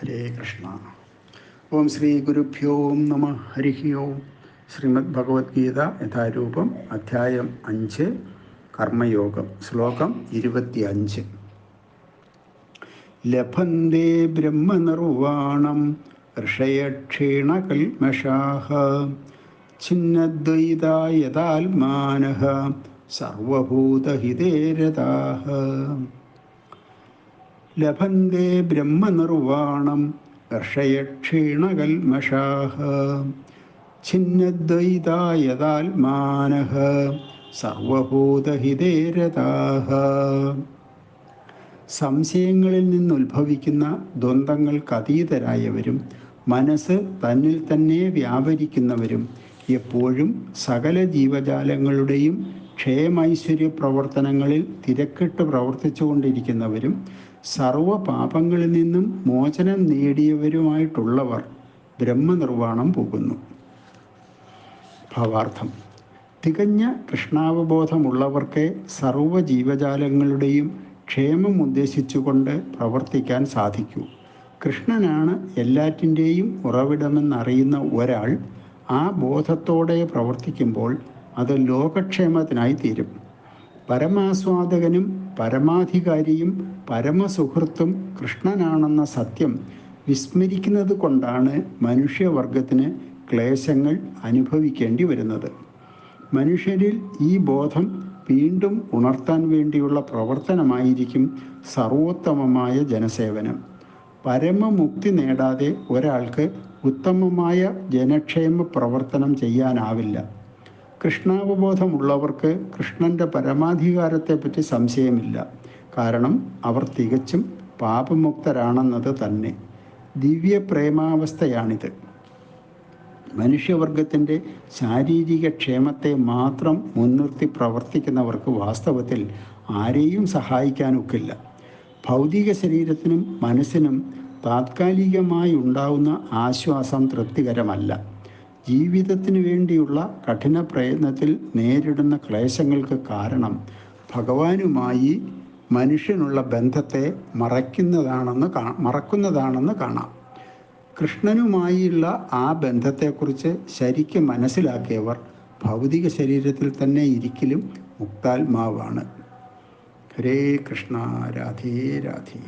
ഹരേ കൃഷ്ണ. ഓം ശ്രീ ഗുരുഭ്യോ നമ ഹരി ഓം. ശ്രീമദ് ഭഗവത്ഗീത യഥാരൂപം അധ്യായം അഞ്ച് കർമ്മയോഗം ശ്ലോകം ഇരുപത്തി അഞ്ച് ലഭന്തേ ബ്രഹ്മനിർവാണം ഋഷയക്ഷീണകൽമഷാഹ ഛിന്നദ്വൈതായതാത്മാനഃ സർവഭൂതഹിതേരതാഹ. ലഭന്തേ ബ്രഹ്മനിർവാണം ഋഷയക്ഷീണകൽമഷാഹ ഛിന്നദ്വൈതായതാത്മാനഃ സർവഭൂതഹിതേരതാഹ. സംശയങ്ങളിൽ നിന്നുത്ഭവിക്കുന്ന ദ്വന്ദ്ങ്ങൾക്ക് അതീതരായവരും മനസ്സ് തന്നിൽ തന്നെ വ്യാപരിക്കുന്നവരും എപ്പോഴും സകല ജീവജാലങ്ങളുടെയും ക്ഷേമൈശ്വര്യ പ്രവർത്തനങ്ങളിൽ തിരക്കിട്ട് പ്രവർത്തിച്ചുകൊണ്ടിരിക്കുന്നവരും സർവ പാപങ്ങളിൽ നിന്നും മോചനം നേടിയവരുമായിട്ടുള്ളവർ ബ്രഹ്മനിർവാണം പോകുന്നു. ഭാവാർത്ഥം. തികഞ്ഞ കൃഷ്ണാവബോധമുള്ളവർക്കേ സർവ ജീവജാലങ്ങളുടെയും ക്ഷേമം ഉദ്ദേശിച്ചുകൊണ്ട് പ്രവർത്തിക്കാൻ സാധിക്കൂ. കൃഷ്ണനാണ് എല്ലാറ്റിന്റെയും ഉറവിടമെന്നറിയുന്ന ഒരാൾ ആ ബോധത്തോടെ പ്രവർത്തിക്കുമ്പോൾ അത് ലോകക്ഷേമത്തിനായി തീരും പരമാസ്വാദകനും പരമാധികാരിയും പരമസുഹൃത്തും കൃഷ്ണനാണെന്ന സത്യം വിസ്മരിക്കുന്നത് കൊണ്ടാണ് മനുഷ്യവർഗത്തിന് ക്ലേശങ്ങൾ അനുഭവിക്കേണ്ടി വരുന്നത്. മനുഷ്യരിൽ ഈ ബോധം വീണ്ടും ഉണർത്താൻ വേണ്ടിയുള്ള പ്രവർത്തനമായിരിക്കും സർവോത്തമമായ ജനസേവനം. പരമമുക്തി നേടാതെ ഒരാൾക്ക് ഉത്തമമായ ജനക്ഷേമ പ്രവർത്തനം ചെയ്യാനാവില്ല. കൃഷ്ണാവബോധമുള്ളവർക്ക് കൃഷ്ണന്റെ പരമാധികാരത്തെപ്പറ്റി സംശയമില്ല. കാരണം അവർ തികച്ചും പാപമുക്തരാണെന്നത് തന്നെ. ദിവ്യ പ്രേമാവസ്ഥയാണിത് മനുഷ്യവർഗത്തിന്റെ ശാരീരിക ക്ഷേമത്തെ മാത്രം മുൻനിർത്തി പ്രവർത്തിക്കുന്നവർക്ക് വാസ്തവത്തിൽ ആരെയും സഹായിക്കാനൊക്കില്ല. ഭൗതിക ശരീരത്തിനും മനസ്സിനും താത്കാലികമായി ഉണ്ടാവുന്ന ആശ്വാസം തൃപ്തികരമല്ല. ജീവിതത്തിന് വേണ്ടിയുള്ള കഠിന പ്രയത്നത്തിൽ നേരിടുന്ന ക്ലേശങ്ങൾക്ക് കാരണം ഭഗവാനുമായി മനുഷ്യനുള്ള ബന്ധത്തെ മറയ്ക്കുന്നതാണെന്ന് കാ മറക്കുന്നതാണെന്ന് കാണാം. കൃഷ്ണനുമായുള്ള ആ ബന്ധത്തെക്കുറിച്ച് ശരിക്കും മനസ്സിലാക്കിയവർ ഭൗതിക ശരീരത്തിൽ തന്നെ ഇരിക്കലും മുക്താത്മാവാണ്. ഹരേ കൃഷ്ണ രാധേ രാധേ.